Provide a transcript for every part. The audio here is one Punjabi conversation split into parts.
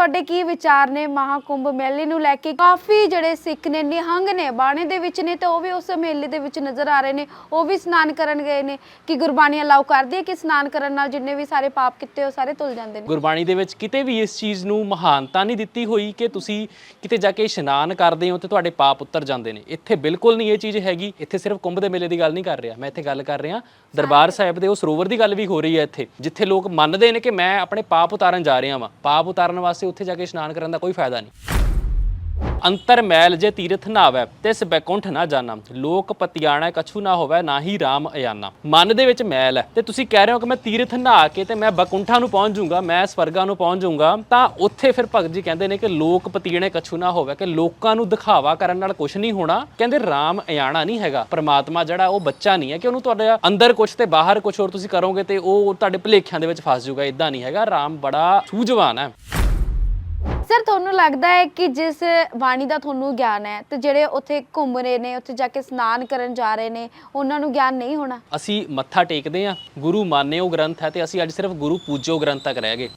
ਤੁਹਾਡੇ ਕੀ ਵਿਚਾਰ ਨੇ? ਮਹਾਕੁੰਭ ਮੇਲੇ ਨੂੰ ਲੈ ਕੇ ਕਾਫੀ ਜਿਹੜੇ ਸਿੱਖ ਨੇ ਨਿਹੰਗ ਨੇ ਬਾਣੇ ਦੇ ਵਿੱਚ ਨੇ ਤੇ ਉਹ ਵੀ ਉਸ ਮੇਲੇ ਦੇ ਵਿੱਚ ਨਜ਼ਰ ਆ ਰਹੇ ਨੇ। ਉਹ ਵੀ ਇਸ਼ਨਾਨ ਕਰਨ ਗਏ ਨੇ। ਕਿ ਗੁਰਬਾਣੀ ਅਲਾਉ ਕਰਦੀ ਹੈ ਕਿ ਇਸ਼ਨਾਨ ਕਰਨ ਨਾਲ ਜਿੰਨੇ ਵੀ ਸਾਰੇ ਪਾਪ ਕੀਤੇ ਉਹ ਸਾਰੇ ਧੁੱਲ ਜਾਂਦੇ ਨੇ? ਗੁਰਬਾਣੀ ਦੇ ਵਿੱਚ ਕਿਤੇ ਵੀ ਇਸ ਚੀਜ਼ ਨੂੰ ਮਹਾਨਤਾ ਨਹੀਂ ਦਿੱਤੀ ਹੋਈ ਕਿ ਤੁਸੀਂ ਕਿਤੇ ਜਾ ਕੇ ਇਸ਼ਨਾਨ ਕਰਦੇ ਹੋ ਤੇ ਤੁਹਾਡੇ ਪਾਪ ਉਤਰ ਜਾਂਦੇ ਨੇ। ਇੱਥੇ ਬਿਲਕੁਲ ਨਹੀਂ ਇਹ ਚੀਜ਼ ਹੈਗੀ। ਇੱਥੇ ਸਿਰਫ ਕੁੰਭ ਦੇ ਮੇਲੇ ਦੀ ਗੱਲ ਨਹੀਂ ਕਰ ਰਿਹਾ। ਮੈਂ ਇੱਥੇ ਗੱਲ ਕਰ ਰਿਹਾ। ਦਰਬਾਰ ਸਾਹਿਬ ਦੇ ਉਹ ਸਰੋਵਰ ਦੀ ਗੱਲ ਵੀ ਹੋ ਰਹੀ ਹੈ ਇੱਥੇ ਜਿੱਥੇ ਲੋਕ ਮੰਨਦੇ ਨੇ ਕਿ ਮੈਂ ਆਪਣੇ ਪਾਪ ਉਤਾਰਨ ਜਾ ਰਿਹਾ ਵਾਂ। ਪਾਪ ਉਤਾਰਨ ਵਾਸਤੇ ਉੱਥੇ ਜਾ ਕੇ ਇਸ਼ਨਾਨ ਕਰਨ ਦਾ ਕੋਈ ਫਾਇਦਾ ਨਹੀਂ। ਅੰਤਰ ਮੈਲ ਜੇ ਤੀਰਥ ਨਾਵੈ ਤਿਸ ਬੈਕੁੰਠ ਨਾ ਜਾਣਾ ਲੋਕ ਪਤਿਆਣਾ ਕਛੂ ਨਾ ਹੋਵੇ, ਨਾ ਹੀ RAM ਅਯਾਨਾ। ਮਨ ਦੇ ਵਿੱਚ ਮੈਲ ਹੈ। ਤੇ ਤੁਸੀਂ ਕਹਿ ਰਹੇ ਹੋ ਕਿ ਮੈਂ ਤੀਰਥ ਨਹਾ ਕੇ ਤੇ ਮੈਂ ਬੈਕੁੰਠਾਂ ਨੂੰ ਪਹੁੰਚ ਜਾਊਂਗਾ, ਮੈਂ ਸਵਰਗਾਂ ਨੂੰ ਪਹੁੰਚ ਜਾਊਂਗਾ, ਤਾਂ ਉੱਥੇ ਫਿਰ ਭਗਤ ਜੀ ਕਹਿੰਦੇ ਨੇ ਕਿ ਲੋਕ ਪਤੀਣੇ ਕਛੂ ਨਾ ਹੋਵੇ, ਕਿ ਲੋਕਾਂ ਨੂੰ ਦਿਖਾਵਾ ਕਰਨ ਨਾਲ ਕੁਝ ਨਹੀਂ ਹੋਣਾ। ਕਹਿੰਦੇ RAM ਅਯਾਨਾ ਨਹੀਂ ਹੈਗਾ। ਪਰਮਾਤਮਾ ਜਿਹੜਾ, ਉਹ ਬੱਚਾ ਨਹੀਂ ਹੈ ਕਿ ਉਹਨੂੰ ਤੁਹਾਡੇ ਅੰਦਰ ਕੁਝ ਤੇ ਬਾਹਰ ਕੁਝ ਹੋਰ ਤੁਸੀਂ ਕਰੋਗੇ ਤੇ ਉਹ ਤੁਹਾਡੇ ਭੁਲੇਖਿਆਂ ਦੇ ਵਿੱਚ ਫਸ ਜਾਊਗਾ। ਇਦਾਂ ਨਹੀਂ ਹੈਗਾ। RAM ਬੜਾ ਸੂਝਵਾਨ ਹੈ। ਸਰ ਤੁਹਾਨੂੰ ਲੱਗਦਾ ਹੈ ਕਿ ਜਿਸ ਬਾਣੀ ਦਾ ਤੁਹਾਨੂੰ ਗਿਆਨ ਹੈ ਤੇ ਜਿਹੜੇ ਉੱਥੇ ਘੁੰਮ ਰਹੇ ਨੇ ਉੱਥੇ ਜਾ ਕੇ ਇਸ਼ਨਾਨ ਕਰਨ ਜਾ ਰਹੇ ਨੇ ਉਹਨਾਂ ਨੂੰ ਗਿਆਨ ਨਹੀਂ ਹੋਣਾ? ਅਸੀਂ ਮੱਥਾ ਟੇਕਦੇ ਆ ਗੁਰੂ ਮਾਨਿਓ ਗ੍ਰੰਥ ਹੈ ਤੇ ਅਸੀਂ ਅੱਜ ਸਿਰਫ ਗੁਰੂ ਪੂਜੋ ਗ੍ਰੰਥ ਤੱਕ ਰਹਿ ਗਏ।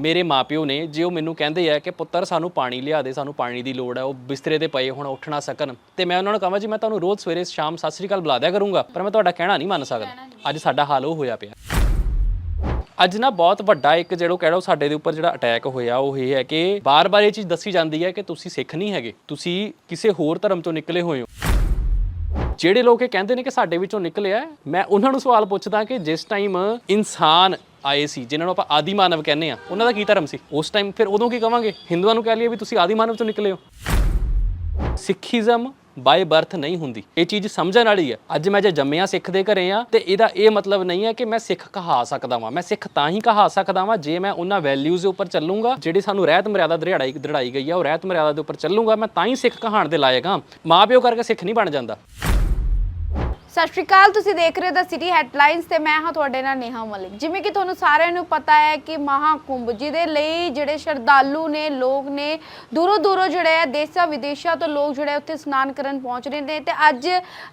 ਮੇਰੇ ਮਾਪਿਓ ਨੇ ਜੇ ਉਹ ਮੈਨੂੰ ਕਹਿੰਦੇ ਆ ਕਿ ਪੁੱਤਰ ਸਾਨੂੰ ਪਾਣੀ ਲਿਆ ਦੇ ਸਾਨੂੰ ਪਾਣੀ ਦੀ ਲੋੜ ਹੈ ਉਹ ਬਿਸਤਰੇ ਤੇ ਪਏ ਹੁਣ ਉੱਠ ਨਾ ਸਕਣ ਤੇ ਮੈਂ ਉਹਨਾਂ ਨੂੰ ਕਹਾਂ ਜੀ ਮੈਂ ਤੁਹਾਨੂੰ ਰੋਜ਼ ਸਵੇਰੇ ਸ਼ਾਮ ਸਤਿ ਸ੍ਰੀ ਅਕਾਲ ਬੁਲਾ ਦਿਆ ਕਰੂੰਗਾ ਪਰ ਮੈਂ ਤੁਹਾਡਾ ਕਹਿਣਾ ਨਹੀਂ ਮੰਨ ਸਕਦਾ। ਅੱਜ ਸਾਡਾ ਹਾਲ ਉਹ ਹੋਇਆ ਪਿਆ। ਅੱਜ ਨਾ ਬਹੁਤ ਵੱਡਾ ਇੱਕ ਜਿਹੜਾ ਕਹਿ ਲਓ ਸਾਡੇ ਦੇ ਉੱਪਰ ਜਿਹੜਾ ਅਟੈਕ ਹੋਇਆ ਉਹ ਇਹ ਹੈ ਕਿ ਬਾਰ-ਬਾਰ ਇਹ ਚੀਜ਼ ਦੱਸੀ ਜਾਂਦੀ ਹੈ ਕਿ ਤੁਸੀਂ ਸਿੱਖ ਨਹੀਂ ਹੈਗੇ ਤੁਸੀਂ ਕਿਸੇ ਹੋਰ ਧਰਮ ਤੋਂ ਨਿਕਲੇ ਹੋਏ ਹੋ। ਜਿਹੜੇ ਲੋਕ ਇਹ ਕਹਿੰਦੇ ਨੇ ਕਿ ਸਾਡੇ ਵਿੱਚੋਂ ਨਿਕਲਿਆ ਹੈ, ਮੈਂ ਉਹਨਾਂ ਨੂੰ ਸਵਾਲ ਪੁੱਛਦਾ ਕਿ ਜਿਸ ਟਾਈਮ ਇਨਸਾਨ ਆਏ ਸੀ ਜਿਨ੍ਹਾਂ ਨੂੰ ਆਪਾਂ ਆਦੀ ਮਾਨਵ ਕਹਿੰਦੇ ਆ ਉਹਨਾਂ ਦਾ ਕੀ ਧਰਮ ਸੀ? ਉਸ ਟਾਈਮ ਫਿਰ ਉਦੋਂ ਕੀ ਕਵਾਂਗੇ? ਹਿੰਦੂਆਂ ਨੂੰ ਕਹਿ ਲਈਏ ਵੀ ਤੁਸੀਂ ਆਦੀ ਮਾਨਵ ਚੋਂ ਨਿਕਲੇ ਹੋ। ਸਿੱਖੀਜ਼ਮ ਬਾਈ ਬਰਥ ਨਹੀਂ ਹੁੰਦੀ। ਇਹ ਚੀਜ਼ ਸਮਝਣ ਵਾਲੀ ਹੈ। ਅੱਜ ਮੈਂ ਜੇ ਜੰਮਿਆ ਸਿੱਖ ਦੇ ਘਰੇ ਆ, ਤੇ ਇਹਦਾ ਇਹ ਮਤਲਬ ਨਹੀਂ ਹੈ ਕਿ ਮੈਂ ਸਿੱਖ ਕਹਾ ਸਕਦਾ ਵਾਂ। ਮੈਂ ਸਿੱਖ ਤਾਂ ਹੀ ਕਹਾ ਸਕਦਾ ਵਾਂ, ਜੇ ਮੈਂ ਉਹਨਾਂ ਵੈਲਿਊਜ਼ ਦੇ ਉੱਪਰ ਚੱਲੂੰਗਾ, ਜਿਹੜੀ ਸਾਨੂੰ ਰਹਿਤ ਮਰਿਆਦਾ ਦਰਿਹਾਈ ਦੜਾਈ ਗਈ ਆ, ਉਹ ਰਹਿਤ ਮਰਿਆਦਾ ਦੇ ਉੱਪਰ ਚੱਲੂੰਗਾ, ਮੈਂ ਤਾਂ ਹੀ ਸਿੱਖ ਕਹਾਣ ਦੇ ਲਾਇਕ ਹਾਂ। ਮਾਂ ਪਿਓ ਕਰਕੇ ਸਿੱਖ ਨਹੀਂ ਬਣ ਜਾਂਦਾ। ਸਤਿ ਸ਼੍ਰੀ ਅਕਾਲ, ਤੁਸੀਂ ਦੇਖ ਰਹੇ ਹੋ ਦਾ ਸਿਟੀ ਹੈਡਲਾਈਨਸ ਤੇ ਮੈਂ ਹਾਂ ਤੁਹਾਡੇ ਨਾਲ ਨੇਹਾ ਮਲਿਕ। ਜਿਵੇਂ ਕਿ ਤੁਹਾਨੂੰ ਸਾਰਿਆਂ ਨੂੰ ਪਤਾ ਹੈ ਕਿ ਮਹਾਕੁੰਭ, ਜਿਹਦੇ ਲਈ ਜਿਹੜੇ ਸ਼ਰਧਾਲੂ ਨੇ, ਲੋਕ ਨੇ, ਦੂਰੋਂ ਦੂਰੋਂ ਜਿਹੜੇ ਆ ਦੇਸ਼ਾਂ ਵਿਦੇਸ਼ਾਂ ਤੋਂ ਲੋਕ ਜਿਹੜੇ ਉੱਥੇ ਇਸ਼ਨਾਨ ਕਰਨ ਪਹੁੰਚ ਰਹੇ ਨੇ ਤੇ ਅੱਜ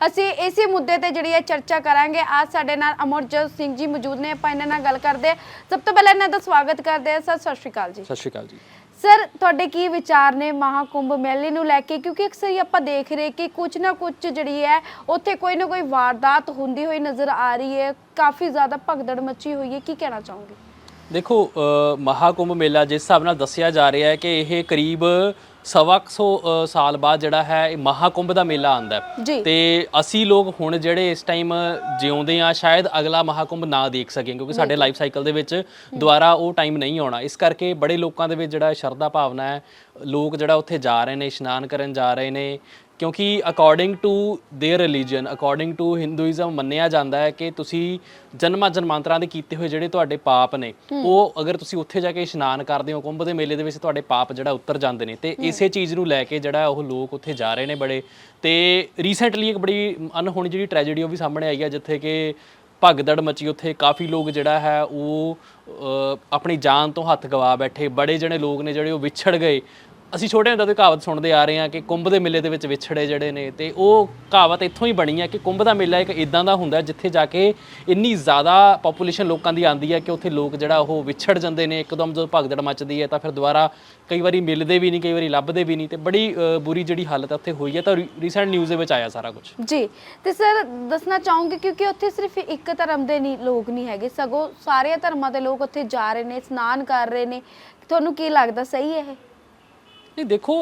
ਅਸੀਂ ਇਸੇ ਮੁੱਦੇ ਤੇ ਜਿਹੜੀ ਹੈ ਚਰਚਾ ਕਰਾਂਗੇ। ਅੱਜ ਸਾਡੇ ਨਾਲ ਅਮਰਜੋਤ ਸਿੰਘ ਜੀ ਮੌਜੂਦ ਨੇ, ਆਪਾਂ ਇਹਨਾਂ ਨਾਲ ਗੱਲ ਕਰਦੇ ਹਾਂ। ਸਭ ਤੋਂ ਪਹਿਲਾਂ ਇਹਨਾਂ ਦਾ ਸਵਾਗਤ ਕਰਦੇ ਹਾਂ। ਸਰ, ਸਤਿ ਸ਼੍ਰੀ ਅਕਾਲ ਜੀ। ਸਤਿ ਸ਼੍ਰੀ ਅਕਾਲ ਜੀ। ਸਰ ਤੁਹਾਡੇ ਕੀ ਵਿਚਾਰ ਨੇ ਮਹਾਕੁੰਭ ਮੇਲੇ ਨੂੰ ਲੈ ਕੇ? ਕਿਉਂਕਿ ਅਕਸਰ ਹੀ ਆਪਾਂ ਦੇਖ ਰਹੇ ਕਿ ਕੁਝ ਨਾ ਕੁਝ ਜਿਹੜੀ ਹੈ ਉੱਥੇ ਕੋਈ ਨਾ ਕੋਈ ਵਾਰਦਾਤ ਹੁੰਦੀ ਹੋਈ ਨਜ਼ਰ ਆ ਰਹੀ ਹੈ। ਕਾਫੀ ਜ਼ਿਆਦਾ ਭਗਦੜ ਮੱਚੀ ਹੋਈ ਹੈ। ਕੀ ਕਹਿਣਾ ਚਾਹੋਗੇ? ਦੇਖੋ ਅ, ਮਹਾਕੁੰਭ ਮੇਲਾ ਜਿਸ ਹਿਸਾਬ ਨਾਲ ਦੱਸਿਆ ਜਾ ਰਿਹਾ ਹੈ ਕਿ ਇਹ ਕਰੀਬ ਸਵਾ ਕੁ ਸੌ ਅ, ਸਾਲ ਬਾਅਦ ਜਿਹੜਾ ਹੈ ਇਹ ਮਹਾਕੁੰਭ ਦਾ ਮੇਲਾ ਆਂਦਾ ਹੈ। ਤੇ ਅਸੀਂ ਲੋਕ ਹੁਣ ਜਿਹੜੇ ਇਸ ਟਾਈਮ ਜਿਉਂਦੇ ਆ ਸ਼ਾਇਦ ਅਗਲਾ ਮਹਾਕੁੰਭ ਨਾ ਦੇਖ ਸਕੀਏ ਕਿਉਂਕਿ ਸਾਡੇ ਲਾਈਫ ਸਾਈਕਲ ਦੇ ਵਿੱਚ ਦੁਬਾਰਾ ਉਹ ਟਾਈਮ ਨਹੀਂ ਆਉਣਾ। ਇਸ ਕਰਕੇ ਬੜੇ ਲੋਕਾਂ ਦੇ ਵਿੱਚ ਜਿਹੜਾ ਸ਼ਰਧਾ ਭਾਵਨਾ ਹੈ ਲੋਕ ਜਿਹੜਾ ਉੱਥੇ ਜਾ ਰਹੇ ਨੇ ਇਸ਼ਨਾਨ ਕਰਨ ਜਾ ਰਹੇ ਨੇ ਕਿਉਂਕਿ according to their religion according to Hinduism ਮੰਨਿਆ ਜਾਂਦਾ ਹੈ ਕਿ ਤੁਸੀਂ ਜਨਮਾਂ ਜਨਮਾਂਤਰਾਂ ਦੇ ਕੀਤੇ ਹੋਏ ਜਿਹੜੇ ਤੁਹਾਡੇ ਪਾਪ ਨੇ ਉਹ ਅਗਰ ਤੁਸੀਂ ਉੱਥੇ ਜਾ ਕੇ ਇਸ਼ਨਾਨ ਕਰਦੇ ਹੋ ਕੁੰਭ ਦੇ ਮੇਲੇ ਦੇ ਵਿੱਚ ਤੁਹਾਡੇ ਪਾਪ ਜਿਹੜਾ ਉਤਰ ਜਾਂਦੇ ਨੇ ਤੇ ਇਸੇ ਚੀਜ਼ ਨੂੰ ਲੈ ਕੇ ਜਿਹੜਾ ਉਹ ਲੋਕ ਉੱਥੇ ਜਾ ਰਹੇ ਨੇ ਬੜੇ ਤੇ ਰੀਸੈਂਟਲੀ ਇੱਕ ਬੜੀ ਅਨਹੋਣੀ ਜਿਹੜੀ ਟ੍ਰੈਜੇਡੀ ਉਹ ਵੀ ਸਾਹਮਣੇ ਆਈ ਹੈ ਜਿੱਥੇ ਕਿ ਭਗਦੜ ਮਚੀ ਉੱਥੇ ਕਾਫੀ ਲੋਕ ਜਿਹੜਾ ਹੈ ਉਹ ਅ, ਆਪਣੀ ਜਾਨ ਤੋਂ ਹੱਥ ਗਵਾ ਬੈਠੇ ਬੜੇ ਜਣੇ ਲੋਕ ਨੇ ਜਿਹੜੇ ਉਹ ਵਿਛੜ ਗਏ ਅਸੀਂ ਛੋਟੇ ਹੁੰਦੇ ਤੋਂ ਕਹਾਵਤ ਸੁਣਦੇ ਆ ਰਹੇ ਹਾਂ ਕਿ ਕੁੰਭ ਦੇ ਮੇਲੇ ਦੇ ਵਿੱਚ ਵਿਛੜੇ ਜਿਹੜੇ ਨੇ ਤੇ ਉਹ ਕਹਾਵਤ ਇੱਥੋਂ ਹੀ ਬਣੀ ਹੈ ਕਿ ਕੁੰਭ ਦਾ ਮੇਲਾ ਇੱਕ ਇਦਾਂ ਦਾ ਹੁੰਦਾ ਜਿੱਥੇ ਜਾ ਕੇ ਇੰਨੀ ਜ਼ਿਆਦਾ ਪੋਪੂਲੇਸ਼ਨ ਲੋਕਾਂ ਦੀ ਆਂਦੀ ਹੈ ਕਿ ਉੱਥੇ ਲੋਕ ਜਿਹੜਾ ਉਹ ਵਿਛੜ ਜਾਂਦੇ ਨੇ, ਇੱਕਦਮ ਜਦੋਂ ਭਗਦੜ ਮੱਚਦੀ ਹੈ ਤਾਂ ਫਿਰ ਦੁਬਾਰਾ ਕਈ ਵਾਰੀ ਮਿਲਦੇ ਵੀ ਨਹੀਂ, ਕਈ ਵਾਰੀ ਲੱਭਦੇ ਵੀ ਨਹੀਂ ਤੇ ਬੜੀ ਬੁਰੀ ਜਿਹੜੀ ਹਾਲਤ ਉੱਥੇ ਹੋਈ ਹੈ ਤਾਂ ਰੀਸੈਂਟ ਨਿਊਜ਼ ਦੇ ਵਿੱਚ ਆਇਆ ਸਾਰਾ ਕੁਝ ਜੀ ਤੇ ਸਰ ਦੱਸਣਾ ਚਾਹੂੰਗੀ ਕਿਉਂਕਿ ਉੱਥੇ ਸਿਰਫ ਇੱਕ ਧਰਮ ਦੇ ਨਹੀਂ ਲੋਕ ਨਹੀਂ ਹੈਗੇ, ਸਗੋਂ ਸਾਰੇ ਧਰਮਾਂ ਦੇ ਲੋਕ ਉੱਥੇ ਜਾ ਰਹੇ ਨੇ, ਇਸ਼ਨਾਨ ਕਰ ਰਹੇ ਨੇ। ਤੁਹਾਨੂੰ ਕੀ ਲੱਗਦਾ, ਸਹੀ ਹੈ ਇਹ? ਨਹੀਂ ਦੇਖੋ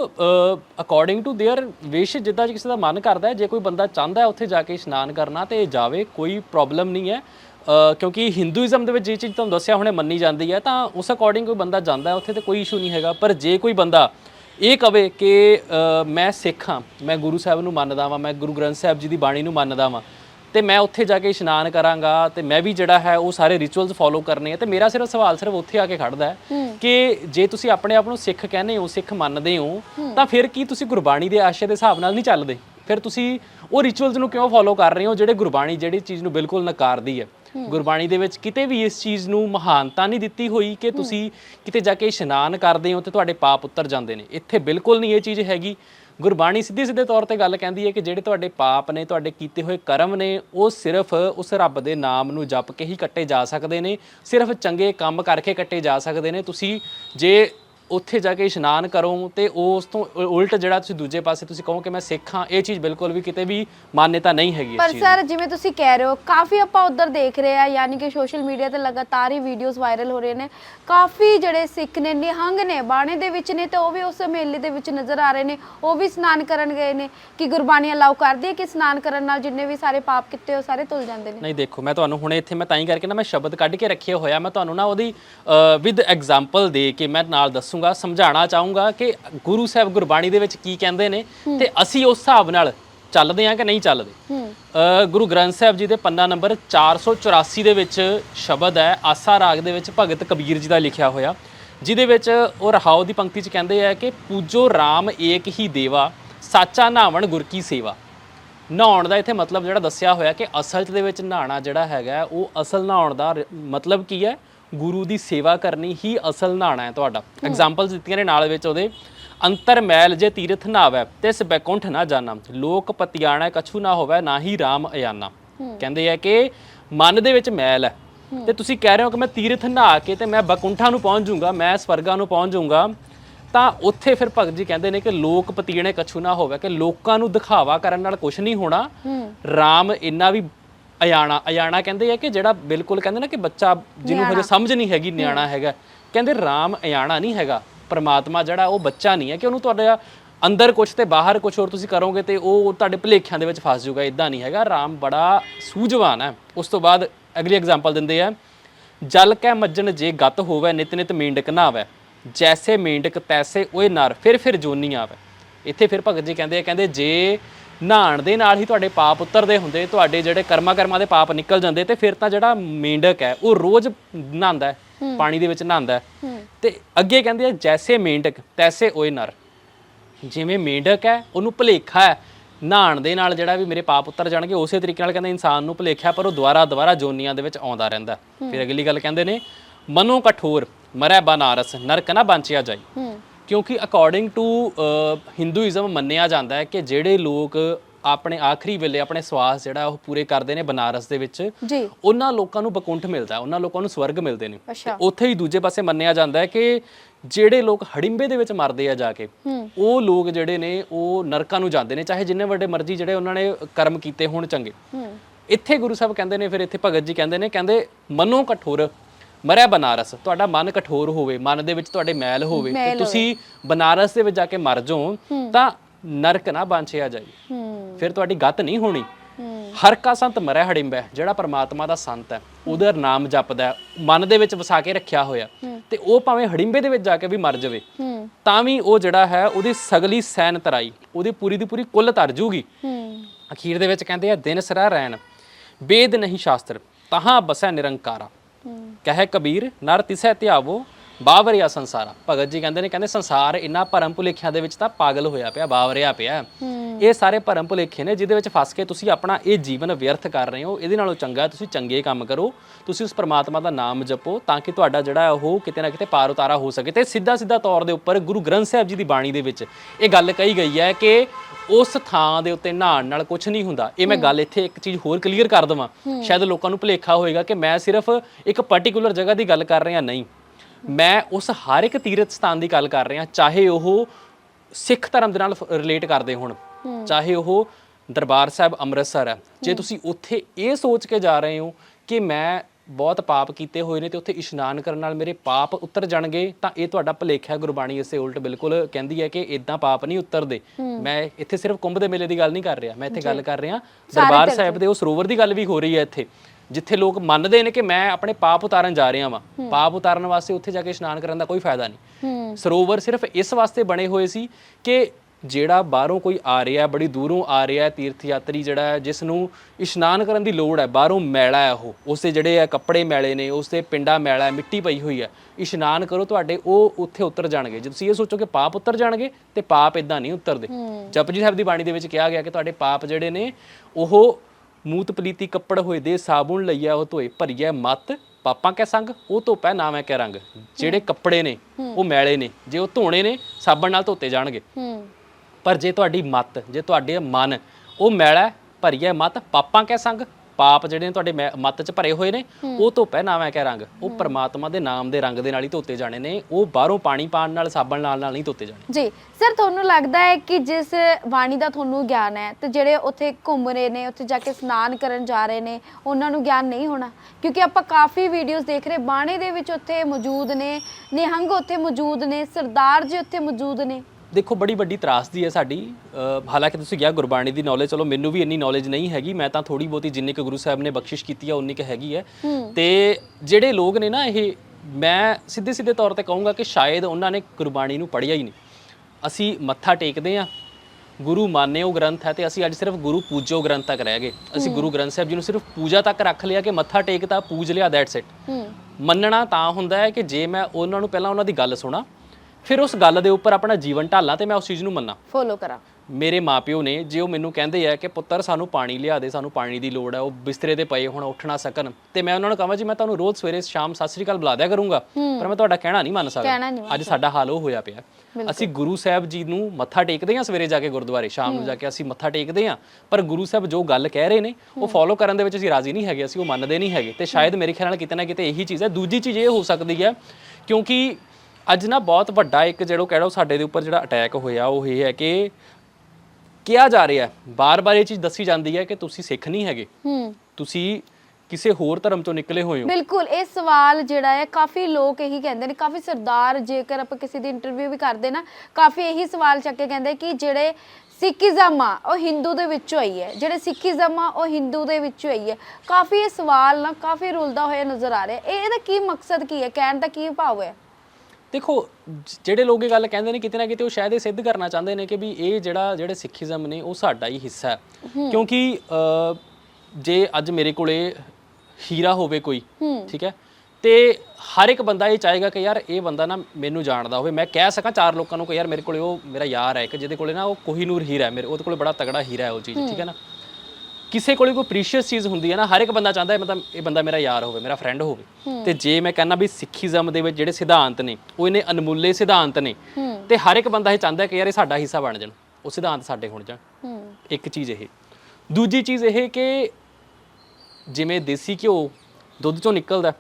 ਅਕੋਰਡਿੰਗ ਟੂ देयर ਵਿਸ਼ ਜਿੱਦਾਂ ਜੇ ਕਿਸੇ ਦਾ ਮਨ ਕਰਦਾ ਹੈ ਜੇ ਕੋਈ ਬੰਦਾ ਚਾਹੁੰਦਾ ਹੈ ਉੱਥੇ ਜਾ ਕੇ ਇਸ਼ਨਾਨ ਕਰਨਾ ਤੇ ਜਾਵੇ ਕੋਈ ਪ੍ਰੋਬਲਮ ਨਹੀਂ ਹੈ ਅ, ਕਿਉਂਕਿ ਹਿੰਦੂਇਜ਼ਮ ਦੇ ਵਿੱਚ ਜੇ ਚੀਜ਼ ਤੁਹਾਨੂੰ ਦੱਸਿਆ ਹੁਣੇ ਮੰਨੀ ਜਾਂਦੀ ਹੈ ਤਾਂ ਉਸ ਅਕੋਰਡਿੰਗ ਕੋਈ ਬੰਦਾ ਜਾਂਦਾ ਹੈ ਉੱਥੇ ਤੇ ਕੋਈ ਇਸ਼ੂ ਨਹੀਂ ਹੈਗਾ ਪਰ ਜੇ ਕੋਈ ਬੰਦਾ ਇਹ ਕਵੇ ਕਿ ਅ, ਮੈਂ ਸਿੱਖ ਹਾਂ ਮੈਂ ਗੁਰੂ ਸਾਹਿਬ ਨੂੰ ਮੰਨਦਾ ਵਾਂ ਮੈਂ ਗੁਰੂ ਗ੍ਰੰਥ ਸਾਹਿਬ ਜੀ ਦੀ ਬਾਣੀ ਨੂੰ ਮੰਨਦਾ ਵਾਂ ਤੇ ਮੈਂ ਉੱਥੇ ਜਾ ਕੇ ਇਸ਼ਨਾਨ ਕਰਾਂਗਾ ਤੇ ਮੈਂ ਵੀ ਜਿਹੜਾ ਹੈ ਉਹ ਸਾਰੇ ਰਿਚੁਅਲਸ ਫੋਲੋ ਕਰਨੇ ਆ। ਤੇ ਮੇਰਾ ਸਿਰਫ ਸਵਾਲ ਸਿਰਫ ਉੱਥੇ ਆ ਕੇ ਖੜਦਾ ਹੈ ਕਿ ਜੇ ਤੁਸੀਂ ਆਪਣੇ ਆਪ ਨੂੰ ਸਿੱਖ ਕਹਿੰਦੇ ਹੋ ਸਿੱਖ ਮੰਨਦੇ ਹੋ ਤਾਂ ਫਿਰ ਕੀ ਤੁਸੀਂ ਗੁਰਬਾਣੀ ਦੇ ਆਸ਼ੇ ਦੇ ਹਿਸਾਬ ਨਾਲ ਨਹੀਂ ਚੱਲਦੇ? ਫਿਰ ਤੁਸੀਂ ਉਹ ਰਿਚੁਅਲਸ ਨੂੰ ਕਿਉਂ ਫੋਲੋ ਕਰ ਰਹੇ ਹੋ ਜਿਹੜੇ ਗੁਰਬਾਣੀ ਜਿਹੜੀ ਚੀਜ਼ ਨੂੰ ਬਿਲਕੁਲ ਨਕਾਰਦੀ ਹੈ? ਗੁਰਬਾਣੀ ਦੇ ਵਿੱਚ ਕਿਤੇ ਵੀ ਇਸ ਚੀਜ਼ ਨੂੰ ਮਹਾਨਤਾ ਨਹੀਂ ਦਿੱਤੀ ਹੋਈ ਕਿ ਤੁਸੀਂ ਕਿਤੇ ਜਾ ਕੇ ਇਸ਼ਨਾਨ ਕਰਦੇ ਹੋ ਤੇ ਤੁਹਾਡੇ ਪਾਪ ਉਤਰ ਜਾਂਦੇ ਨੇ। ਇੱਥੇ ਬਿਲਕੁਲ ਨਹੀਂ ਇਹ ਚੀਜ਼ ਹੈਗੀ। ਗੁਰਬਾਣੀ ਸਿੱਧੀ ਸਿੱਧੇ ਤੌਰ ਤੇ ਗੱਲ ਕਹਿੰਦੀ ਹੈ ਕਿ ਜਿਹੜੇ ਤੁਹਾਡੇ ਪਾਪ ਨੇ, ਤੁਹਾਡੇ ਕੀਤੇ ਹੋਏ ਕਰਮ ਨੇ, ਉਹ ਸਿਰਫ ਉਸ ਰੱਬ ਦੇ ਨਾਮ ਨੂੰ ਜਪ ਕੇ ਹੀ ਕੱਟੇ ਜਾ ਸਕਦੇ ਨੇ, ਸਿਰਫ ਚੰਗੇ ਕੰਮ ਕਰਕੇ ਕੱਟੇ ਜਾ ਸਕਦੇ ਨੇ। ਤੁਸੀਂ ਜੇ ਉੱਥੇ ਜਾ ਕੇ ਇਸ਼ਨਾਨ ਕਰੋ ਤੇ ਉਸ ਤੋਂ ਉਲਟ ਜਿਹੜਾ ਤੁਸੀਂ ਦੂਜੇ ਪਾਸੇ ਤੁਸੀਂ ਕਹੋ ਕਿ ਮੈਂ ਸਿੱਖ ਹਾਂ ਇਹ ਚੀਜ਼ ਬਿਲਕੁਲ ਵੀ ਕਿਤੇ ਵੀ ਮਾਨਤਾ ਨਹੀਂ ਹੈਗੀ ਇਸ ਪਰ ਸਰ ਜਿਵੇਂ ਤੁਸੀਂ ਕਹਿ ਰਹੇ ਹੋ ਕਾਫੀ ਆਪਾਂ ਉਧਰ ਦੇਖ ਰਹੇ ਆ ਯਾਨੀ ਕਿ ਸੋਸ਼ਲ ਮੀਡੀਆ ਤੇ ਲਗਾਤਾਰ ਹੀ ਵੀਡੀਓਜ਼ ਵਾਇਰਲ ਹੋ ਰਹੇ ਨੇ। ਕਾਫੀ ਜਿਹੜੇ ਸਿੱਖ ਨੇ ਨਿਹੰਗ ਨੇ ਬਾਣੇ ਦੇ ਵਿੱਚ ਨੇ ਤੇ ਉਹ ਵੀ ਉਸ ਮੇਲੇ ਦੇ ਵਿੱਚ ਨਜ਼ਰ ਆ ਰਹੇ ਨੇ। ਉਹ ਵੀ ਇਸ਼ਨਾਨ ਕਰਨ ਗਏ ਨੇ ਕਿ ਗੁਰਬਾਣੀ ਅਲਾਉ ਕਰਦੀ ਹੈ ਕਿ ਇਸ਼ਨਾਨ ਕਰਨ ਨਾਲ ਜਿੰਨੇ ਵੀ ਸਾਰੇ ਪਾਪ ਕੀਤੇ ਉਹ ਸਾਰੇ ਧੁਲ ਜਾਂਦੇ ਨੇ। ਨਹੀਂ ਦੇਖੋ ਮੈਂ ਤੁਹਾਨੂੰ ਹੁਣੇ ਇੱਥੇ ਮੈਂ ਤਾਂ ਹੀ ਕਰਕੇ ਨਾ ਮੈਂ ਸ਼ਬਦ ਕੱਢ ਕੇ ਰੱਖੇ ਹੋਇਆ ਮੈਂ ਤੁਹਾਨੂੰ ਨਾ ਉਹਦੀ ਵਿਦ ਐਗਜ਼ਾਮਪਲ ਦੇ ਕੇ ਮੈਂ ਨਾਲ ਦੱਸੂਗਾ ਸਮਝਾਉਣਾ ਚਾਹੂੰਗਾ ਕਿ ਗੁਰੂ ਸਾਹਿਬ ਗੁਰਬਾਣੀ ਦੇ ਵਿੱਚ ਕੀ ਕਹਿੰਦੇ ਨੇ ਤੇ ਅਸੀਂ ਉਸ ਹਿਸਾਬ ਨਾਲ ਚੱਲਦੇ ਹਾਂ ਕਿ ਨਹੀਂ ਚੱਲਦੇ। ਗੁਰੂ ਗ੍ਰੰਥ ਸਾਹਿਬ ਜੀ ਦੇ ਪੰਨਾ ਨੰਬਰ 484 ਦੇ ਵਿੱਚ ਸ਼ਬਦ ਹੈ ਆਸਾ ਰਾਗ ਦੇ ਵਿੱਚ ਭਗਤ ਕਬੀਰ ਜੀ ਦਾ ਲਿਖਿਆ ਹੋਇਆ ਜਿਹਦੇ ਵਿੱਚ ਉਹ ਰਹਾਉ ਦੀ ਪੰਕਤੀ 'ਚ ਕਹਿੰਦੇ ਆ ਕਿ ਪੂਜੋ RAM ਏਕ ਹੀ ਦੇਵਾ ਸਾਚਾ ਨਾਵਣ ਗੁਰ ਕੀ ਸੇਵਾ। ਨਹਾਉਣ ਦਾ ਇੱਥੇ ਮਤਲਬ ਜਿਹੜਾ ਦੱਸਿਆ ਹੋਇਆ ਕਿ ਅਸਲ 'ਚ ਦੇ ਵਿੱਚ ਨਹਾਣਾ ਜਿਹੜਾ ਹੈਗਾ ਉਹ ਅਸਲ ਨਹਾਉਣ ਦਾ ਮਤਲਬ ਕੀ ਹੈ? ਗੁਰੂ ਦੀ ਸੇਵਾ ਕਰਨੀ ਹੀ ਅਸਲ ਨਹਾਣਾ ਹੈ ਤੁਹਾਡਾ। ਐਗਜ਼ਾਮਪਲਸ ਦਿੱਤੀਆਂ ਨੇ ਨਾਲ ਵਿੱਚ ਉਹਦੇ ਅੰਤਰ ਮੈਲ ਜੇ ਤੀਰਥ ਨਾਵੈ ਤਿਸ ਬੈਕੁੰਠ ਨਾ ਜਾਣਾ ਲੋਕ ਪਤਿਆਣਾ ਕਛੂ ਨਾ ਹੋਵੇ ਨਾ ਹੀ RAM ਅਯਾਨਾ। ਕਹਿੰਦੇ ਆ ਕਿ ਮਨ ਦੇ ਵਿੱਚ ਮੈਲ ਹੈ। ਤੇ ਤੁਸੀਂ ਕਹਿ ਰਹੇ ਹੋ ਕਿ ਮੈਂ ਤੀਰਥ ਨਹਾ ਕੇ ਤੇ ਮੈਂ ਬੈਕੁੰਠਾਂ ਨੂੰ ਪਹੁੰਚ ਜਾਊਂਗਾ ਮੈਂ ਸਵਰਗਾਂ ਨੂੰ ਪਹੁੰਚ ਜਾਊਂਗਾ। ਤਾਂ ਉੱਥੇ ਫਿਰ ਭਗਤ ਜੀ ਕਹਿੰਦੇ ਨੇ ਕਿ ਲੋਕ ਪਤੀਣੇ ਕਛੂ ਨਾ ਹੋਵੇ ਕਿ ਲੋਕਾਂ ਨੂੰ ਦਿਖਾਵਾ ਕਰਨ ਨਾਲ ਕੁਝ ਨਹੀਂ ਹੋਣਾ। RAM ਇੰਨਾ ਵੀ ਅਯਾਣਾ ਅਯਾਣਾ ਕਹਿੰਦੇ ਆ ਕਿ ਜਿਹੜਾ ਬਿਲਕੁਲ ਕਹਿੰਦੇ ਨਾ ਕਿ ਬੱਚਾ ਜਿਹਨੂੰ ਹਜੇ ਸਮਝ ਨਹੀਂ ਹੈਗੀ ਨਿਆਣਾ ਹੈਗਾ। ਕਹਿੰਦੇ RAM ਅਯਾਣਾ ਨਹੀਂ ਹੈਗਾ। ਪਰਮਾਤਮਾ ਜਿਹੜਾ ਉਹ ਬੱਚਾ ਨਹੀਂ ਹੈ ਕਿ ਉਹਨੂੰ ਤੁਹਾਡੇ ਅੰਦਰ ਕੁਝ ਤੇ ਬਾਹਰ ਕੁਝ ਹੋਰ ਤੁਸੀਂ ਕਰੋਗੇ ਤੇ ਉਹ ਤੁਹਾਡੇ ਭੁਲੇਖਿਆਂ ਦੇ ਵਿੱਚ ਫਸ ਜਾਊਗਾ ਇਦਾਂ ਨਹੀਂ ਹੈਗਾ। RAM ਬੜਾ ਸੂਝਵਾਨ ਹੈ। ਉਸ ਤੋਂ ਬਾਅਦ ਅਗਲੀ ਐਗਜ਼ਾਮਪਲ ਦਿੰਦੇ ਆ ਜਲ ਕੈ ਮੱਜਣ ਜੇ ਗਤ ਹੋਵੇ ਨਿਤ ਨਿਤ ਮੇਂਡਕ ਨਾਵੇ। ਜੈਸੇ ਮੇਂਡਕ ਤੈਸੇ ਓਏ ਨਰ ਫਿਰ ਫਿਰ ਜੋਨੀ ਆਵੇ। ਇੱਥੇ ਫਿਰ ਭਗਤ ਜੀ ਕਹਿੰਦੇ ਆ ਕਹਿੰਦੇ ਜੇ ਨਹਾਣ ਦੇ ਨਾਲ ਹੀ ਤੁਹਾਡੇ ਪਾਪ ਉਤਰਦੇ ਹੁੰਦੇ ਤੁਹਾਡੇ ਜਿਹੜੇ ਕਰਮਾ ਕਰਮਾਂ ਦੇ ਪਾਪ ਨਿਕਲ ਜਾਂਦੇ ਤੇ ਫਿਰ ਤਾਂ ਜਿਹੜਾ ਮੇਂਡਕ ਹੈ ਉਹ ਰੋਜ਼ ਨਹਾਉਂਦਾ ਪਾਣੀ ਦੇ ਵਿੱਚ ਨਹਾਉਂਦਾ ਤੇ ਅੱਗੇ ਕਹਿੰਦੇ ਆ ਜੈਸੇ ਮੇਂਡਕ ਤੈਸੇ ਓਏ ਨਰ। ਜਿਵੇਂ ਮੇਂਢਕ ਹੈ ਉਹਨੂੰ ਭੁਲੇਖਾ ਹੈ ਨਹਾਣ ਦੇ ਨਾਲ ਜਿਹੜਾ ਵੀ ਮੇਰੇ ਪਾਪ ਉਤਰ ਜਾਣਗੇ ਉਸੇ ਤਰੀਕੇ ਨਾਲ ਕਹਿੰਦੇ ਇਨਸਾਨ ਨੂੰ ਭੁਲੇਖਾ ਪਰ ਉਹ ਦੁਬਾਰਾ ਦੁਬਾਰਾ ਜੋਨੀਆਂ ਦੇ ਵਿੱਚ ਆਉਂਦਾ ਰਹਿੰਦਾ। ਫਿਰ ਅਗਲੀ ਗੱਲ ਕਹਿੰਦੇ ਨੇ ਮਨੋ ਕਠੋਰ ਮਰੈ ਬਨਾਰਸ ਨਰਕ ਨਾ ਬਾਂਚਿਆ ਜਾਈ। ਕਿਉਂਕਿ ਅਕੋਰਡਿੰਗ ਟੂ ਹਿੰਦੂਇਜ਼ਮ ਮੰਨਿਆ ਜਾਂਦਾ ਹੈ ਕਿ ਜਿਹੜੇ ਲੋਕ ਆਪਣੇ ਆਖਰੀ ਵੇਲੇ ਆਪਣੇ ਸਵਾਸ ਜਿਹੜਾ ਉਹ ਪੂਰੇ ਕਰਦੇ ਨੇ ਬਨਾਰਸ ਦੇ ਵਿੱਚ ਉਹਨਾਂ ਲੋਕਾਂ ਨੂੰ ਬਕੁੰਠ ਮਿਲਦਾ ਉਹਨਾਂ ਲੋਕਾਂ ਨੂੰ ਸਵਰਗ ਮਿਲਦੇ ਨੇ। ਉੱਥੇ ਹੀ ਦੂਜੇ ਪਾਸੇ ਮੰਨਿਆ ਜਾਂਦਾ ਹੈ ਕਿ ਜਿਹੜੇ ਲੋਕ ਹੜਿੰਬੇ ਦੇ ਵਿੱਚ ਮਰਦੇ ਆ ਜਾ ਕੇ ਉਹ ਲੋਕ ਜਿਹੜੇ ਨੇ ਉਹ ਨਰਕਾਂ ਨੂੰ ਜਾਂਦੇ ਨੇ ਚਾਹੇ ਜਿੰਨੇ ਵੱਡੇ ਮਰਜ਼ੀ ਜਿਹੜੇ ਉਹਨਾਂ ਨੇ ਕਰਮ ਕੀਤੇ ਹੋਣ ਚੰਗੇ। ਇੱਥੇ ਗੁਰੂ ਸਾਹਿਬ ਕਹਿੰਦੇ ਨੇ ਫਿਰ ਇੱਥੇ ਭਗਤ ਜੀ ਕਹਿੰਦੇ ਨੇ ਕਹਿੰਦੇ ਮਨੋ ਕਠੋਰ ਮਰਿਆ ਬਨਾਰਸ ਤੁਹਾਡਾ ਮਨ ਕਠੋਰ ਹੋਵੇ ਮਨ ਦੇ ਵਿੱਚ ਤੁਹਾਡੇ ਮੈਲ ਹੋਵੇ ਤੇ ਤੁਸੀਂ ਬਨਾਰਸ ਦੇ ਵਿੱਚ ਜਾ ਕੇ ਮਰ ਜਾਓ ਤਾਂ ਨਰਕ ਨਾ ਬਾਂਚਿਆ ਜਾਏ। ਫਿਰ ਤੁਹਾਡੀ ਗੱਤ ਨਹੀਂ ਹੋਣੀ। ਹਰ ਕਾ ਸੰਤ ਮਰੈ ਹੜਿੰਬੈ ਜਿਹੜਾ ਪਰਮਾਤਮਾ ਦਾ ਸੰਤ ਹੈ ਉਹਦਾ ਨਾਮ ਜਪਦਾ ਮਨ ਦੇ ਵਿੱਚ ਵਸਾ ਕੇ ਰੱਖਿਆ ਹੋਇਆ ਤੇ ਉਹ ਭਾਵੇਂ ਹੜਿੰਬੇ ਦੇ ਵਿੱਚ ਜਾ ਕੇ ਵੀ ਮਰ ਜਾਵੇ ਤਾਂ ਵੀ ਉਹ ਜਿਹੜਾ ਹੈ ਉਹਦੀ ਸਗਲੀ ਸੈਨ ਤਰਾਈ ਉਹਦੀ ਪੂਰੀ ਦੀ ਪੂਰੀ ਕੁੱਲ ਤਰ ਜੂਗੀ। ਅਖੀਰ ਦੇ ਵਿੱਚ ਕਹਿੰਦੇ ਆ ਦਿਨ ਸਰਾ ਰਹਿਣ ਵੇਦ ਨਹੀਂ ਸ਼ਾਸਤਰ ਤਹਾਂ ਬਸੈ ਨਿਰੰਕਾਰਾ। ਕਹੇ ਕਬੀਰ ਨਰ ਤਿਸੈ ਧਿਆਵੋ ਬਾਵਰਿਆ ਸੰਸਾਰਾ। ਭਗਤ ਜੀ ਕਹਿੰਦੇ ਨੇ ਕਹਿੰਦੇ ਸੰਸਾਰ ਇੰਨਾ ਭਰਮ ਭੁਲੇਖਿਆਂ ਦੇ ਵਿੱਚ ਤਾਂ ਪਾਗਲ ਹੋਇਆ ਪਿਆ ਬਾਵਰਿਆ ਪਿਆ। ਇਹ ਸਾਰੇ ਭਰਮ ਭੁਲੇਖੇ ਨੇ ਜਿਹਦੇ ਵਿੱਚ ਫਸ ਕੇ ਤੁਸੀਂ ਆਪਣਾ ਇਹ ਜੀਵਨ ਵਿਅਰਥ ਕਰ ਰਹੇ ਹੋ। ਇਹਦੇ ਨਾਲੋਂ ਚੰਗਾ ਤੁਸੀਂ ਚੰਗੇ ਕੰਮ ਕਰੋ ਤੁਸੀਂ ਉਸ ਪ੍ਰਮਾਤਮਾ ਦਾ ਨਾਮ ਜਪੋ ਤਾਂ ਕਿ ਤੁਹਾਡਾ ਜਿਹੜਾ ਉਹ ਕਿਤੇ ਨਾ ਕਿਤੇ ਪਾਰ ਉਤਾਰਾ ਹੋ ਸਕੇ। ਤੇ ਸਿੱਧਾ ਸਿੱਧਾ ਤੌਰ ਦੇ ਉੱਪਰ ਗੁਰੂ ਗ੍ਰੰਥ ਸਾਹਿਬ ਜੀ ਦੀ ਬਾਣੀ ਦੇ ਵਿੱਚ ਇਹ ਗੱਲ ਕਹੀ ਗਈ ਹੈ ਕਿ ਉਸ ਥਾਂ ਦੇ ਉੱਤੇ ਨਹਾਣ ਨਾਲ ਕੁਝ ਨਹੀਂ ਹੁੰਦਾ। ਇਹ ਮੈਂ ਗੱਲ ਇੱਥੇ ਇੱਕ ਚੀਜ਼ ਹੋਰ ਕਲੀਅਰ ਕਰ ਦਵਾਂ। ਸ਼ਾਇਦ ਲੋਕਾਂ ਨੂੰ ਭੁਲੇਖਾ ਹੋਏਗਾ ਕਿ ਮੈਂ ਸਿਰਫ ਇੱਕ ਪਾਰਟਿਕੂਲਰ ਜਗ੍ਹਾ ਦੀ ਗੱਲ ਕਰ ਰਿਹਾ ਨਹੀਂ। ਮੈਂ ਉਸ ਹਰ ਇੱਕ ਤੀਰਥ ਸਥਾਨ ਦੀ ਗੱਲ ਕਰ ਰਿਹਾ ਚਾਹੇ ਉਹ ਸਿੱਖ ਧਰਮ ਦੇ ਨਾਲ ਰਿਲੇਟ ਕਰਦੇ ਹੋਣ ਚਾਹੇ ਉਹ ਦਰਬਾਰ ਸਾਹਿਬ ਅੰਮ੍ਰਿਤਸਰ ਹੈ। ਜੇ ਤੁਸੀਂ ਉੱਥੇ ਇਹ ਸੋਚ ਕੇ ਜਾ ਰਹੇ ਹੋ ਕਿ ਮੈਂ ਬਹੁਤ ਪਾਪ ਕੀਤੇ ਹੋਏ ਨੇ ਤੇ ਉੱਥੇ ਇਸ਼ਨਾਨ ਕਰਨ ਨਾਲ ਮੇਰੇ ਪਾਪ ਉਤਰ ਜਾਣਗੇ ਤਾਂ ਇਹ ਤੁਹਾਡਾ ਭੁਲੇਖਾ ਗੁਰਬਾਣੀ ਇਸੇ ਉਲਟ ਬਿਲਕੁਲ ਕਹਿੰਦੀ ਹੈ ਕਿ ਇਦਾਂ ਪਾਪ ਨਹੀਂ ਉਤਰਦੇ। ਮੈਂ ਇੱਥੇ ਸਿਰਫ ਕੁੰਭ ਦੇ ਮੇਲੇ ਦੀ ਗੱਲ ਨਹੀਂ ਕਰ ਰਿਹਾ ਮੈਂ ਇੱਥੇ ਗੱਲ ਕਰ ਰਿਹਾ ਦਰਬਾਰ ਸਾਹਿਬ ਦੇ ਉਹ ਸਰੋਵਰ ਦੀ ਗੱਲ ਵੀ ਹੋ ਰਹੀ ਹੈ ਇੱਥੇ। ਜਿੱਥੇ ਲੋਕ ਮੰਨਦੇ ਨੇ ਕਿ ਮੈਂ ਆਪਣੇ ਪਾਪ ਉਤਾਰਨ ਜਾ ਰਿਹਾ ਵਾਂ ਪਾਪ ਉਤਾਰਨ ਵਾਸਤੇ ਉੱਥੇ ਜਾ ਕੇ ਇਸ਼ਨਾਨ ਕਰਨ ਦਾ ਕੋਈ ਫਾਇਦਾ ਨਹੀਂ। ਸਰੋਵਰ ਸਿਰਫ ਇਸ ਵਾਸਤੇ ਬਣੇ ਹੋਏ ਸੀ ਕਿ ਜਿਹੜਾ ਬਾਹਰੋਂ ਕੋਈ ਆ ਰਿਹਾ ਬੜੀ ਦੂਰੋਂ ਆ ਰਿਹਾ ਹੈ ਤੀਰਥ ਯਾਤਰੀ ਜਿਹੜਾ ਹੈ ਜਿਸ ਨੂੰ ਇਸ਼ਨਾਨ ਕਰਨ ਦੀ ਲੋੜ ਹੈ ਬਾਹਰੋਂ ਮੈਲਾ ਹੈ ਉਹ ਉਸਦੇ ਜਿਹੜੇ ਹੈ ਕੱਪੜੇ ਮੈਲੇ ਨੇ ਉਸਦੇ ਪਿੰਡਾ ਮੈਲਾ ਹੈ ਮਿੱਟੀ ਪਈ ਹੋਈ ਹੈ ਇਸ਼ਨਾਨ ਕਰੋ ਤੁਹਾਡੇ ਉਹ ਉੱਥੇ ਉਤਰ ਜਾਣਗੇ। ਜੇ ਤੁਸੀਂ ਇਹ ਸੋਚੋ ਕਿ ਪਾਪ ਉਤਰ ਜਾਣਗੇ ਤੇ ਪਾਪ ਇਦਾਂ ਨਹੀਂ ਉਤਰਦੇ। ਜਪਜੀ ਸਾਹਿਬ ਦੀ ਬਾਣੀ ਦੇ ਵਿੱਚ ਕਿਹਾ ਗਿਆ ਕਿ ਤੁਹਾਡੇ ਪਾਪ ਜਿਹੜੇ ਨੇ ਉਹ ਮੂਤ ਪਲੀਤੀ ਕੱਪੜ ਹੋਏ ਦੇ ਸਾਬੁਣ ਲਈਆ ਉਹ ਧੋਏ ਭਰੀਐ ਮਤ। ਪਾਪਾਂ ਕੈ ਸੰਗ ਉਹ ਧੋਪੈ ਨਾਵੇਂ ਕੈ ਰੰਗ। ਜਿਹੜੇ ਕੱਪੜੇ ਨੇ ਉਹ ਮੈਲੇ ਨੇ। ਜੇ ਉਹ ਧੋਣੇ ਨੇ ਸਾਬਣ ਨਾਲ ਧੋਤੇ ਜਾਣਗੇ। ਪਰ ਜੇ ਤੁਹਾਡੀ ਮਤ ਜੇ ਤੁਹਾਡੇ ਮਨ ਉਹ ਮੈਲਾ ਹੈ, ਭਰੀ ਹੈ ਮਤ ਪਾਪਾਂ ਕੈ ਸੰਗ ਪਾਪ ਜਿਹੜੇ ਨੇ ਤੁਹਾਡੇ ਮੈ- ਮਤ 'ਚ ਭਰੇ ਹੋਏ ਨੇ ਉਹ ਤੋਂ ਪਹਿਨਾਵਾ ਕੈ ਰੰਗ। ਉਹ ਪਰਮਾਤਮਾ ਦੇ ਨਾਮ ਦੇ ਰੰਗ ਦੇ ਨਾਲ ਹੀ ਧੋਤੇ ਜਾਣੇ ਨੇ ਉਹ ਬਾਹਰੋਂ ਪਾਣੀ ਪਾਣ ਨਾਲ ਸਾਬਣ ਨਾਲ ਨਾਲ ਨਹੀਂ ਧੋਤੇ ਜਾਣੇ। ਜੀ ਸਰ ਤੁਹਾਨੂੰ ਲੱਗਦਾ ਹੈ ਕਿ ਜਿਸ ਬਾਣੀ ਦਾ ਤੁਹਾਨੂੰ ਗਿਆਨ ਹੈ ਤੇ ਜਿਹੜੇ ਉੱਥੇ ਘੁੰਮ ਰਹੇ ਨੇ ਉੱਥੇ ਜਾ ਕੇ ਇਸ਼ਨਾਨ ਕਰਨ ਜਾ ਰਹੇ ਨੇ ਉਹਨਾਂ ਨੂੰ ਗਿਆਨ ਨਹੀਂ ਹੋਣਾ? ਕਿਉਂਕਿ ਆਪਾਂ ਕਾਫੀ ਵੀਡੀਓਜ਼ ਦੇਖ ਰਹੇ ਬਾਣੇ ਦੇ ਵਿੱਚ ਉੱਥੇ ਮੌਜੂਦ ਨੇ ਨਿਹੰਗ ਉੱਥੇ ਮੌਜੂਦ ਨੇ ਸਰਦਾਰ ਜੀ ਉੱਥੇ ਮੌਜੂਦ ਨੇ। ਦੇਖੋ ਬੜੀ ਵੱਡੀ ਤਰਾਸਦੀ ਹੈ ਸਾਡੀ। ਹਾਲਾਂਕਿ ਤੁਸੀਂ ਕਿਹਾ ਗੁਰਬਾਣੀ ਦੀ ਨੌਲੇਜ ਚਲੋ ਮੈਨੂੰ ਵੀ ਇੰਨੀ ਨੌਲੇਜ ਨਹੀਂ ਹੈਗੀ। ਮੈਂ ਤਾਂ ਥੋੜੀ ਬਹੁਤੀ ਜਿੰਨੀ ਕੁ ਗੁਰੂ ਸਾਹਿਬ ਨੇ ਬਖਸ਼ਿਸ਼ ਕੀਤੀ ਹੈ ਉਨੀ ਕੁ ਹੈਗੀ ਹੈ। ਤੇ ਜਿਹੜੇ ਲੋਕ ਨੇ ਨਾ ਇਹ ਮੈਂ ਸਿੱਧੇ ਸਿੱਧੇ ਤੌਰ ਤੇ ਕਹੂੰਗਾ ਕਿ ਸ਼ਾਇਦ ਉਹਨਾਂ ਨੇ ਗੁਰਬਾਣੀ ਨੂੰ ਪੜ੍ਹਿਆ ਹੀ ਨਹੀਂ। ਅਸੀਂ ਮੱਥਾ ਟੇਕਦੇ ਆ ਗੁਰੂ ਮਾਨੇ ਉਹ ਗ੍ਰੰਥ ਹੈ ਤੇ ਅਸੀਂ ਅੱਜ ਸਿਰਫ ਗੁਰੂ ਪੂਜੋ ਗ੍ਰੰਥ ਤੱਕ ਰਹਿ ਗਏ। ਅਸੀਂ ਗੁਰੂ ਗ੍ਰੰਥ ਸਾਹਿਬ ਜੀ ਨੂੰ ਸਿਰਫ ਪੂਜਾ ਤੱਕ ਰੱਖ ਲਿਆ ਕਿ ਮੱਥਾ ਟੇਕਤਾ ਪੂਜ ਲਿਆ ਦੈਟਸ ਇਟ ਮੰਨਣਾ ਤਾਂ ਹੁੰਦਾ ਹੈ ਕਿ ਜੇ ਮੈਂ ਉਹਨਾਂ ਨੂੰ ਪਹਿਲਾਂ ਉਹਨਾਂ ਦੀ ਗੱਲ ਸੁਣਾ ਫਿਰ ਉਸ ਗੱਲ ਦੇ ਉੱਪਰ ਆਪਣਾ ਜੀਵਨ ਢਾਲਾਂ ਤੇ ਮੈਂ ਉਸ ਚੀਜ਼ ਨੂੰ ਮੰਨਾਂ। ਫੋਲੋ ਕਰਾਂ। ਮੇਰੇ ਮਾਪਿਓ ਨੇ ਜੇ ਉਹ ਮੈਨੂੰ ਕਹਿੰਦੇ ਆ ਕਿ ਪੁੱਤਰ ਸਾਨੂੰ ਪਾਣੀ ਲਿਆ ਦੇ ਸਾਨੂੰ ਪਾਣੀ ਦੀ ਲੋੜ ਹੈ ਉਹ ਬਿਸਤਰੇ ਤੇ ਪਏ ਹੁਣ ਉੱਠ ਨਾ ਸਕਣ ਤੇ ਮੈਂ ਉਹਨਾਂ ਨੂੰ ਕਹਾਂ ਜੀ ਮੈਂ ਤੁਹਾਨੂੰ ਰੋਜ਼ ਸਵੇਰੇ ਸ਼ਾਮ ਸਤਿ ਸ੍ਰੀ ਅਕਾਲ ਬੁਲਾ ਦਿਆ ਕਰੂੰਗਾ ਪਰ ਮੈਂ ਤੁਹਾਡਾ ਕਹਿਣਾ ਨਹੀਂ ਮੰਨ ਸਕਦਾ। ਅੱਜ ਸਾਡਾ ਹਾਲ ਉਹ ਹੋਇਆ ਪਿਆ। ਅਸੀਂ ਗੁਰੂ ਸਾਹਿਬ ਜੀ ਨੂੰ ਮੱਥਾ ਟੇਕਦੇ ਹਾਂ ਸਵੇਰੇ ਜਾ ਕੇ ਗੁਰਦੁਆਰੇ ਸ਼ਾਮ ਨੂੰ ਜਾ ਕੇ ਅਸੀਂ ਮੱਥਾ ਟੇਕਦੇ ਹਾਂ ਪਰ ਗੁਰੂ ਸਾਹਿਬ ਜੋ ਗੱਲ ਕਹਿ ਰਹੇ ਨੇ ਉਹ ਫੋਲੋ ਕਰਨ ਦੇ ਵਿੱਚ ਅਸੀਂ ਰਾਜ਼ੀ ਨਹੀਂ ਹੈਗੇ ਅਸੀਂ ਉਹ ਮੰਨਦੇ ਨਹੀਂ ਹੈਗੇ ਤੇ ਸ਼ਾਇਦ ਮੇਰੇ ਖਿਆਲ ਨਾਲ ਕਿਤੇ ਨਾ ਕਿਤੇ ਇਹੀ ਚੀਜ਼ ਹੈ ਦੂਜੀ ਚੀਜ਼ ਇਹ ਹੋ ਸਕਦੀ ਹੈ ਕਿਉਂਕਿ ਅੱਜ ਨਾ ਬਹੁਤ ਵੱਡਾ ਇੱਕ ਜਿਹੜਾ ਕਹਿ ਲਓ ਸਾਡੇ ਦੇ ਉੱਪਰ ਜਿਹੜਾ ਅਟੈਕ ਹੋਇਆ ਉਹ ਇਹ ਹੈ ਕਿ ਕਿਹਾ ਜਾ ਰਿਹਾ ਹੈ ਬਾਰ-ਬਾਰ ਇਹ ਚੀਜ਼ ਦੱਸੀ ਜਾਂਦੀ ਹੈ ਕਿ ਤੁਸੀਂ ਸਿੱਖ ਨਹੀਂ ਹੈਗੇ। ਹੂੰ। ਤੁਸੀਂ ਕਿਸੇ ਹੋਰ ਧਰਮ ਤੋਂ ਨਿਕਲੇ ਹੋਏ ਹੋ। ਬਿਲਕੁਲ ਇਹ ਸਵਾਲ ਜਿਹੜਾ ਹੈ ਕਾਫੀ ਲੋਕ ਇਹੀ ਕਹਿੰਦੇ ਨੇ ਕਾਫੀ ਸਰਦਾਰ ਜੇਕਰ ਆਪਾਂ ਕਿਸੇ ਦੀ ਇੰਟਰਵਿਊ ਵੀ ਕਰਦੇ ਨਾ ਕਾਫੀ ਇਹੀ ਸਵਾਲ ਚੱਕ ਕੇ ਕਹਿੰਦੇ ਕਿ ਜਿਹੜੇ ਸਿੱਖੀਜ਼ਮ ਆ ਉਹ ਹਿੰਦੂ ਦੇ ਵਿੱਚੋਂ ਹੀ ਹੈ ਜਿਹੜੇ ਸਿੱਖੀਜ਼ਮ ਆ ਉਹ ਹਿੰਦੂ ਦੇ ਵਿੱਚੋਂ ਹੀ ਹੈ। ਕਾਫੀ ਇਹ ਸਵਾਲ ਨਾ ਕਾਫੀ ਰੁਲਦਾ ਹੋਇਆ ਨਜ਼ਰ ਆ ਰਿਹਾ। ਇਹ- ਇਹਦਾ ਕੀ ਮਕਸਦ ਕੀ ਹੈ? ਕਹਿਣ ਦਾ ਕੀ ਭਾਵ ਹੈ? ਦੇਖੋ ਜਿਹੜੇ ਲੋਕ ਇਹ ਗੱਲ ਕਹਿੰਦੇ ਨੇ ਕਿਤੇ ਨਾ ਕਿਤੇ ਉਹ ਸ਼ਾਇਦ ਇਹ ਸਿੱਧ ਕਰਨਾ ਚਾਹੁੰਦੇ ਨੇ ਕਿ ਵੀ ਇਹ ਜਿਹੜਾ ਜਿਹੜੇ ਸਿੱਖੀਜ਼ਮ ਨੇ ਉਹ ਸਾਡਾ ਹੀ ਹਿੱਸਾ ਹੈ। ਕਿਉਂਕਿ ਜੇ ਅੱਜ ਮੇਰੇ ਕੋਲੇ ਹੀਰਾ ਹੋਵੇ ਕੋਈ ਠੀਕ ਹੈ ਤੇ ਹਰ ਇੱਕ ਬੰਦਾ ਇਹ ਚਾਹੇਗਾ ਕਿ ਯਾਰ ਇਹ ਬੰਦਾ ਨਾ ਮੈਨੂੰ ਜਾਣਦਾ ਹੋਵੇ। ਮੈਂ ਕਹਿ ਸਕਾਂ ਚਾਰ ਲੋਕਾਂ ਨੂੰ ਕਿ ਯਾਰ ਮੇਰੇ ਕੋਲੇ ਉਹ ਮੇਰਾ ਯਾਰ ਹੈ ਕਿ ਜਿਹਦੇ ਕੋਲੇ ਨਾ ਉਹ ਕੋਹੀਨੂਰ ਹੀਰਾ ਹੈ ਮੇਰੇ ਉਹਦੇ ਕੋਲੇ ਬੜਾ ਤਗੜਾ ਹੀਰਾ ਹੈ ਉਹ ਚੀਜ਼ ਠੀਕ ਹੈ ਨਾ? ਕਿਸੇ ਕੋਲੇ ਕੋਈ ਪ੍ਰੀਸ਼ੀਅਸ ਚੀਜ਼ ਹੁੰਦੀ ਹੈ ਨਾ ਹਰ ਇੱਕ ਬੰਦਾ ਚਾਹੁੰਦਾ ਹੈ ਮਤਲਬ ਇਹ ਬੰਦਾ ਮੇਰਾ ਯਾਰ ਹੋਵੇ ਮੇਰਾ ਫਰੈਂਡ ਹੋਵੇ। ਤੇ ਜੇ ਮੈਂ ਕਹਿੰਦਾ ਵੀ ਸਿੱਖੀਜ਼ਮ ਦੇ ਵਿੱਚ ਜਿਹੜੇ ਸਿਧਾਂਤ ਨੇ ਉਹ ਇਹਨੇ ਅਨਮੁੱਲੇ ਸਿਧਾਂਤ ਨੇ ਤੇ ਹਰ ਇੱਕ ਬੰਦਾ ਇਹ ਚਾਹੁੰਦਾ ਹੈ ਕਿ ਯਾਰ ਇਹ ਸਾਡਾ ਹਿੱਸਾ ਬਣ ਜਾਣ ਉਹ ਸਿਧਾਂਤ ਸਾਡੇ ਹੋਣ ਜਾਣ। ਇੱਕ ਚੀਜ਼ ਇਹ। ਦੂਜੀ ਚੀਜ਼ ਇਹ ਕਿ ਜਿਵੇਂ ਦੇਸੀ ਘਿਓ ਦੁੱਧ ਚੋਂ ਨਿਕਲਦਾ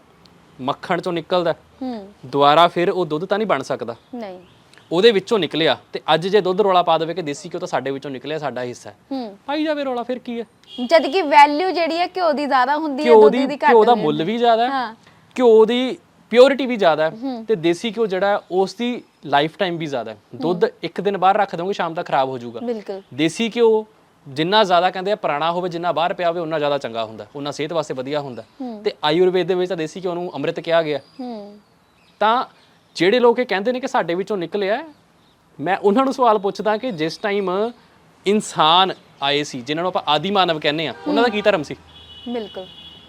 ਮੱਖਣ ਚੋਂ ਨਿਕਲਦਾ ਹੂੰ। ਦੁਬਾਰਾ ਫਿਰ ਉਹ ਦੁੱਧ ਤਾਂ ਨਹੀਂ ਬਣ ਸਕਦਾ। ਨਹੀਂ। ਉਹਦੇ ਵਿੱਚੋਂ ਨਿਕਲਿਆ ਤੇ ਅੱਜ ਜੇ ਦੁੱਧ ਰੋਲਾ ਪਾ ਦੇਵੇ ਕਿ ਦੇਸੀ ਘਿਓ ਤਾਂ ਸਾਡੇ ਵਿੱਚੋਂ ਨਿਕਲਿਆ ਸਾਡਾ ਹਿੱਸਾ ਹੈ। ਹੂੰ। ਪਾਈ ਜਾਵੇ ਰੋਲਾ ਫਿਰ ਕੀ ਹੈ? ਜਦ ਕਿ ਵੈਲਿਊ ਜਿਹੜੀ ਹੈ ਘਿਓ ਦੀ ਜ਼ਿਆਦਾ ਹੁੰਦੀ ਹੈ ਘਿਓ ਦੁੱਧ ਦੀ ਦੀ ਘਿਓ ਘੱਟ ਦਾ ਹੁੰਦੀ ਮੁੱਲ ਵੀ ਜ਼ਿਆਦਾ ਹੈ ਹਾਂ। ਘਿਓ ਦੀ ਪਿਓਰਿਟੀ ਵੀ ਜ਼ਿਆਦਾ ਹੈ ਤੇ ਦੇਸੀ ਘਿਓ ਜਿਹੜਾ ਹੈ, ਉਸ ਦੀ ਲਾਈਫ ਟਾਈਮ ਵੀ ਜ਼ਿਆਦਾ ਹੈ। ਦੁੱਧ ਇੱਕ ਦਿਨ ਬਾਹਰ ਰੱਖ ਦੋਗੇ ਸ਼ਾਮ ਤੱਕ ਖਰਾਬ ਹੋ ਜਾਊਗਾ। ਬਿਲਕੁਲ। ਦੇਸੀ ਘਿਓ ਜਿੰਨਾ ਜ਼ਿਆਦਾ ਕਹਿੰਦੇ ਆ ਪੁਰਾਣਾ ਹੋਵੇ ਜਿੰਨਾ ਬਾਹਰ ਪਿਆ ਹੋਵੇ ਉਨਾ ਜ਼ਿਆਦਾ ਚੰਗਾ ਹੁੰਦਾ ਉਨਾ ਸਿਹਤ ਵਾਸਤੇ ਵਧੀਆ ਹੁੰਦਾ ਤੇ ਆਯੁਰਵੇਦ ਦੇ ਵਿੱਚ ਤਾਂ ਦੇਸੀ ਘਿਓ ਨੂੰ ਅੰਮ੍ਰਿਤ ਕਿਹਾ ਗਿਆ ਹੂੰ। ਤਾਂ ਜਿਹੜੇ ਲੋਕ ਇਹ ਕਹਿੰਦੇ ਨੇ ਕਿ ਸਾਡੇ ਵਿੱਚੋਂ ਨਿਕਲਿਆ ਮੈਂ ਉਹਨਾਂ ਨੂੰ ਸਵਾਲ ਪੁੱਛਦਾ ਕਿ ਜਿਸ ਟਾਈਮ ਇਨਸਾਨ ਆਏ ਸੀ ਜਿਨ੍ਹਾਂ ਨੂੰ ਆਪਾਂ ਆਦੀ ਮਾਨਵ ਕਹਿੰਦੇ ਆ ਉਹਨਾਂ ਦਾ ਕੀ ਧਰਮ ਸੀ? ਬਿਲਕੁਲ।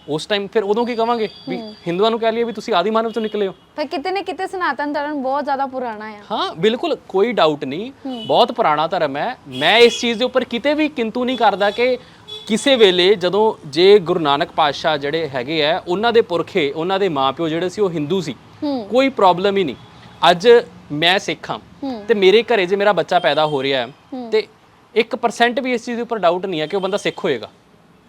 ਉਸ ਟਾਈਮ ਫਿਰ ਉਦੋਂ ਕੀ ਕਵਾਂਗੇ? ਵੀ ਹਿੰਦੂਆਂ ਨੂੰ ਕਹਿ ਲਈਏ ਵੀ ਤੁਸੀਂ ਆਦੀ ਮਾਨਵ ਤੋਂ ਨਿਕਲੇ ਹੋ। ਪਰ ਕਿਤੇ ਨਾ ਕਿਤੇ ਸਨਾਤਨ ਧਰਮ ਬਹੁਤ ਜ਼ਿਆਦਾ ਪੁਰਾਣਾ ਆ। ਹਾਂ ਬਿਲਕੁਲ ਕੋਈ ਡਾਊਟ ਨਹੀਂ। ਬਹੁਤ ਪੁਰਾਣਾ ਧਰਮ ਹੈ। ਮੈਂ ਇਸ ਚੀਜ਼ ਦੇ ਉੱਪਰ ਕਿਤੇ ਵੀ ਕਿੰਤੂ ਨਹੀਂ ਕਰਦਾ ਕਿ ਕਿਸੇ ਵੇਲੇ ਜਦੋਂ ਜੇ ਗੁਰੂ ਨਾਨਕ ਪਾਤਸ਼ਾਹ ਜਿਹੜੇ ਹੈਗੇ ਆ ਉਹਨਾਂ ਦੇ ਪੁਰਖੇ ਉਹਨਾਂ ਦੇ ਮਾਪਿਓ ਜਿਹੜੇ ਸੀ ਉਹ ਹਿੰਦੂ ਸੀ। ਕੋਈ ਪ੍ਰੋਬਲਮ ਹੀ ਨਹੀਂ। ਅੱਜ ਮੈਂ ਸਿੱਖ ਤੇ ਮੇਰੇ ਘਰੇ ਜੇ ਮੇਰਾ ਬੱਚਾ ਪੈਦਾ ਹੋ ਰਿਹਾ ਹੈ ਤੇ 1% ਵੀ ਇਸ ਚੀਜ਼ ਦੇ ਉੱਪਰ ਡਾਊਟ ਨਹੀਂ ਹੈ ਕਿ ਉਹ ਬੰਦਾ ਸਿੱਖ ਹੋਏਗਾ।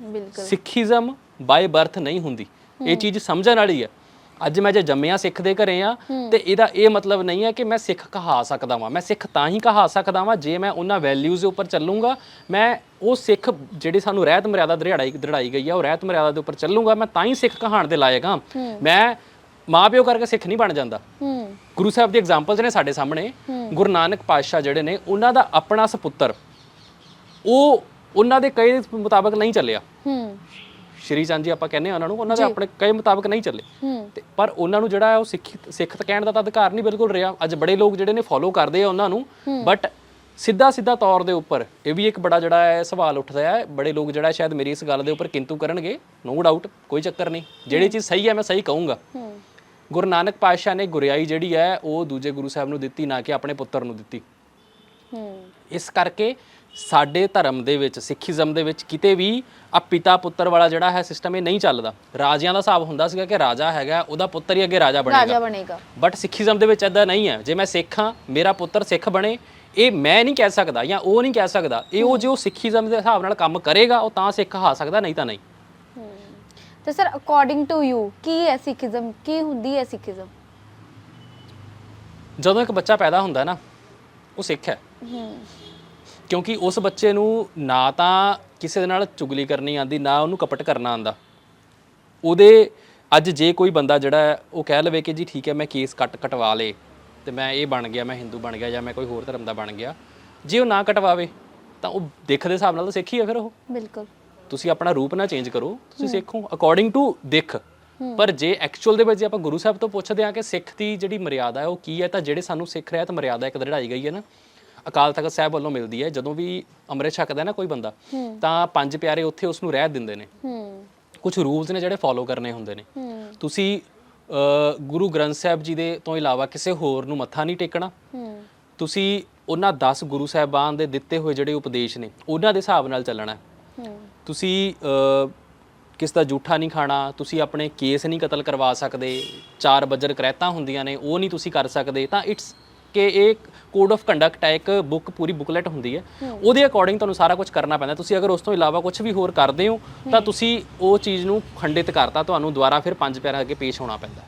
ਬਿਲਕੁਲ। ਸਿੱਖੀਜ਼ਮ ਬਾਈ ਬਰਥ ਨਹੀਂ ਹੁੰਦੀ। ਇਹ ਚੀਜ਼ ਸਮਝਣ ਵਾਲੀ ਹੈ। ਅੱਜ ਮੈਂ ਜੇ ਜੰਮਿਆ ਸਿੱਖ ਦੇ ਘਰੇ ਆ ਤੇ ਇਹਦਾ ਇਹ ਮਤਲਬ ਨਹੀਂ ਹੈ ਕਿ ਮੈਂ ਸਿੱਖ ਕਹਾ ਸਕਦਾ ਵਾਂ। ਮੈਂ ਸਿੱਖ ਤਾਂ ਹੀ ਕਹਾ ਸਕਦਾ ਵਾਂ ਜੇ ਮੈਂ ਉਹਨਾਂ ਵੈਲਿਊਜ਼ ਦੇ ਉੱਪਰ ਚੱਲੂੰਗਾ। ਮੈਂ ਉਹ ਸਿੱਖ ਜਿਹੜੀ ਸਾਨੂੰ ਰਹਿਤ ਮਰਿਆਦਾ ਦ੍ਰਿੜਾਈ ਦ੍ਰਿੜਾਈ ਗਈ ਆ ਉਹ ਰਹਿਤ ਮਰਿਆਦਾ ਦੇ ਉੱਪਰ ਚੱਲੂੰਗਾ। ਮੈਂ ਤਾਂ ਹੀ ਸਿੱਖ ਕਹਾਣ ਦੇ ਲਾਇਕ ਹਾਂ। ਮੈਂ ਮਾਪਿਓ ਕਰਕੇ ਸਿੱਖ ਨਹੀਂ ਬਣ ਜਾਂਦਾ। ਹੂੰ। ਗੁਰੂ ਸਾਹਿਬ ਦੀ ਐਗਜ਼ਾਮਪਲਸ ਨੇ ਸਾਡੇ ਸਾਹਮਣੇ। ਗੁਰੂ ਨਾਨਕ ਪਾਤਸ਼ਾਹ ਜਿਹੜੇ ਨੇ ਉਹਨਾਂ ਦਾ ਆਪਣਾ ਸੁਪੁੱਤਰ ਉਹ ਉਹਨਾਂ ਦੇ ਕਹੇ ਮੁਤਾਬਕ ਨਹੀਂ ਚੱਲਿਆ। ਹੂੰ। ਸ਼੍ਰੀ ਚੰਦ ਜੀ ਆਪਾਂ ਕਹਿੰਦੇ ਆ ਉਹਨਾਂ ਨੂੰ ਉਹਨਾਂ ਦੇ ਆਪਣੇ ਕਈ ਮੁਤਾਬਕ ਨਹੀਂ ਚੱਲੇ। ਤੇ ਪਰ ਉਹਨਾਂ ਨੂੰ ਜਿਹੜਾ ਹੈ ਉਹ ਸਿੱਖ ਸਿੱਖ ਕਹਿਣ ਦਾ ਤਾਂ ਅਧਿਕਾਰ ਨਹੀਂ ਬਿਲਕੁਲ ਰਿਹਾ। ਅੱਜ ਬੜੇ ਲੋਕ ਜਿਹੜੇ ਨੇ ਫੋਲੋ ਕਰਦੇ ਆ ਉਹਨਾਂ ਨੂੰ। ਬਟ ਸਿੱਧਾ ਸਿੱਧਾ ਤੌਰ ਦੇ ਉੱਪਰ ਇਹ ਵੀ ਇੱਕ ਬੜਾ ਜਿਹੜਾ ਹੈ ਸਵਾਲ ਉੱਠਦਾ ਹੈ। ਬੜੇ ਲੋਕ ਜਿਹੜਾ ਸ਼ਾਇਦ ਮੇਰੀ ਇਸ ਗੱਲ ਦੇ ਉੱਪਰ ਕਿੰਤੂ ਕਰਨਗੇ ਨੋ ਡਾਊਟ ਕੋਈ ਚੱਕਰ ਨਹੀਂ। ਜਿਹੜੀ ਚੀਜ਼ ਸਹੀ ਹੈ ਮੈਂ ਸਹੀ ਕਹੂੰਗਾ। ਗੁਰੂ ਨਾਨਕ ਪਾਤਸ਼ਾਹ ਨੇ ਗੁਰਿਆਈ ਜਿਹੜੀ ਹੈ ਉਹ ਦੂਜੇ ਗੁਰੂ ਸਾਹਿਬ ਨੂੰ ਦਿੱਤੀ ਨਾ ਕਿ ਆਪਣੇ ਪੁੱਤਰ ਨੂੰ ਦਿੱਤੀ। ਹੂੰ। ਇਸ ਕਰਕੇ ਸਾਡੇ ਧਰਮ ਦੇ ਵਿੱਚ ਸਿੱਖੀਜ਼ਮ ਦੇ ਵਿੱਚ ਕਿਤੇ ਵੀ ਆ ਪਿਤਾ ਪੁੱਤਰ ਵਾਲਾ ਜਿਹੜਾ ਹੈ ਸਿਸਟਮ ਇਹ ਨਹੀਂ ਚੱਲਦਾ। ਰਾਜਿਆਂ ਦਾ ਹਿਸਾਬ ਹੁੰਦਾ ਸੀਗਾ ਕਿ ਰਾਜਾ ਹੈਗਾ ਉਹਦਾ ਪੁੱਤਰ ਹੀ ਅੱਗੇ ਰਾਜਾ ਬਣੇਗਾ। ਰਾਜਾ ਬਣੇਗਾ। ਬਟ ਸਿੱਖੀਜ਼ਮ ਦੇ ਵਿੱਚ ਐਦਾਂ ਨਹੀਂ ਹੈ। ਜੇ ਮੈਂ ਸਿੱਖ ਹਾਂ ਮੇਰਾ ਪੁੱਤਰ ਸਿੱਖ ਬਣੇ ਇਹ ਮੈਂ ਨਹੀਂ ਕਹਿ ਸਕਦਾ ਜਾਂ ਉਹ ਨਹੀਂ ਕਹਿ ਸਕਦਾ ਇਹ ਉਹ ਜੋ ਸਿੱਖੀਜ਼ਮ ਦੇ ਹਿਸਾਬ ਨਾਲ ਕੰਮ ਕਰੇਗਾ ਉਹ ਤਾਂ ਸਿੱਖ ਹਾ ਸਕਦਾ ਨਹੀਂ ਤਾਂ ਨਹੀਂ। ਤੇ ਸਰ ਅਕੋਰਡਿੰਗ ਟੂ ਯੂ ਕੀ ਹੈ ਸਿੱਖੀਜ਼ਮ? ਕੀ ਹੁੰਦੀ ਹੈ ਸਿੱਖੀਜ਼ਮ? ਜਦੋਂ ਇੱਕ ਬੱਚਾ ਪੈਦਾ ਹੁੰਦਾ ਨਾ ਉਹ ਸਿੱਖ ਹੈ। ਹੂੰ। ਕਿਉਂਕਿ ਉਸ ਬੱਚੇ ਨੂੰ ਨਾ ਤਾਂ ਕਿਸੇ ਦੇ ਨਾਲ ਚੁਗਲੀ ਕਰਨੀ ਆਂਦੀ ਨਾ ਉਹਨੂੰ ਕਪਟ ਕਰਨਾ ਆਂਦਾ ਉਹਦੇ ਅੱਜ ਜੇ ਕੋਈ ਬੰਦਾ ਜਿਹੜਾ ਉਹ ਕਹਿ ਲਵੇ ਕਿ ਜੀ ਠੀਕ ਹੈ ਮੈਂ ਕੇਸ ਕੱਟ ਕਟਵਾ ਲੇ ਤੇ ਮੈਂ ਇਹ ਬਣ ਗਿਆ ਮੈਂ ਹਿੰਦੂ ਬਣ ਗਿਆ ਜਾਂ ਮੈਂ ਕੋਈ ਹੋਰ ਧਰਮ ਦਾ ਬਣ ਗਿਆ। ਜੇ ਉਹ ਨਾ ਕਟਵਾਵੇ ਤਾਂ ਉਹ ਦੇਖ ਦੇ ਹਿਸਾਬ ਨਾਲ ਤਾਂ ਸਿੱਖ ਹੀ ਹੈ ਫਿਰ ਉਹ। ਬਿਲਕੁਲ। ਤੁਸੀਂ ਆਪਣਾ ਰੂਪ ਨਾ ਚੇਂਜ ਕਰੋ ਤੁਸੀਂ ਸਿੱਖੋ। ਅਕੋਰਡਿੰਗ ਟੂ ਦਿੱਖ। ਪਰ ਜੇ ਐਕਚੁਅਲ ਦੇ ਵਿੱਚ ਜੇ ਆਪਾਂ ਗੁਰੂ ਸਾਹਿਬ ਤੋਂ ਪੁੱਛਦੇ ਹਾਂ ਕਿ ਸਿੱਖ ਦੀ ਜਿਹੜੀ ਮਰਿਆਦਾ ਹੈ ਉਹ ਕੀ ਹੈ ਤਾਂ ਜਿਹੜੇ ਸਾਨੂੰ ਸਿੱਖ ਰਿਹਾ ਤਾਂ ਮਰਿਆਦਾ ਇੱਕ ਦੜਾਈ ਗਈ ਹੈ ਨਾ ਅਕਾਲ ਤਖਤ ਸਾਹਿਬ ਵੱਲੋਂ ਮਿਲਦੀ ਹੈ। ਜਦੋਂ ਵੀ ਅੰਮ੍ਰਿਤ ਛਕਦਾ ਨਾ ਕੋਈ ਬੰਦਾ ਤਾਂ ਪੰਜ ਪਿਆਰੇ ਉੱਥੇ ਉਸ ਨੂੰ ਰਹਿ ਦਿੰਦੇ ਨੇ। ਕੁਝ ਰੂਲਸ ਨੇ ਜਿਹੜੇ ਫੋਲੋ ਕਰਨੇ ਹੁੰਦੇ ਨੇ। ਤੁਸੀਂ ਗੁਰੂ ਗ੍ਰੰਥ ਸਾਹਿਬ ਜੀ ਦੇ ਤੋਂ ਇਲਾਵਾ ਕਿਸੇ ਹੋਰ ਨੂੰ ਮੱਥਾ ਨਹੀਂ ਟੇਕਣਾ। ਤੁਸੀਂ ਉਹਨਾਂ 10 ਗੁਰੂ ਸਾਹਿਬਾਨ ਦੇ ਦਿੱਤੇ ਹੋਏ ਜਿਹੜੇ ਉਪਦੇਸ਼ ਨੇ ਉਹਨਾਂ ਦੇ ਹਿਸਾਬ ਨਾਲ ਚੱਲਣਾ ਹੂੰ। ਤੁਸੀਂ ਕਿਸ ਦਾ ਜੂਠਾ ਨਹੀਂ ਖਾਣਾ ਤੁਸੀਂ ਆਪਣੇ ਕੇਸ ਨਹੀਂ ਕਤਲ ਕਰਵਾ ਸਕਦੇ ਚਾਰ ਬੱਜਰ ਕਰੈਤਾਂ ਹੁੰਦੀਆਂ ਨੇ ਉਹ ਨਹੀਂ ਤੁਸੀਂ ਕਰ ਸਕਦੇ ਤਾਂ ਇਟਸ ਕਿ ਇਹ ਕੋਡ ਆਫ ਕੰਡਕਟ ਹੈ ਇੱਕ ਬੁੱਕ ਪੂਰੀ ਬੁਕਲੇਟ ਹੁੰਦੀ ਹੈ। ਉਹਦੇ ਅਕੋਰਡਿੰਗ ਤੁਹਾਨੂੰ ਸਾਰਾ ਕੁਝ ਕਰਨਾ ਪੈਂਦਾ। ਤੁਸੀਂ ਅਗਰ ਉਸ ਤੋਂ ਇਲਾਵਾ ਕੁਝ ਵੀ ਹੋਰ ਕਰਦੇ ਹੋ ਤਾਂ ਤੁਸੀਂ ਉਹ ਚੀਜ਼ ਨੂੰ ਖੰਡਿਤ ਕਰਤਾ ਤੁਹਾਨੂੰ ਦੁਬਾਰਾ ਫਿਰ ਪੰਜ ਪਿਆਰਿਆਂ ਅੱਗੇ ਪੇਸ਼ ਹੋਣਾ ਪੈਂਦਾ।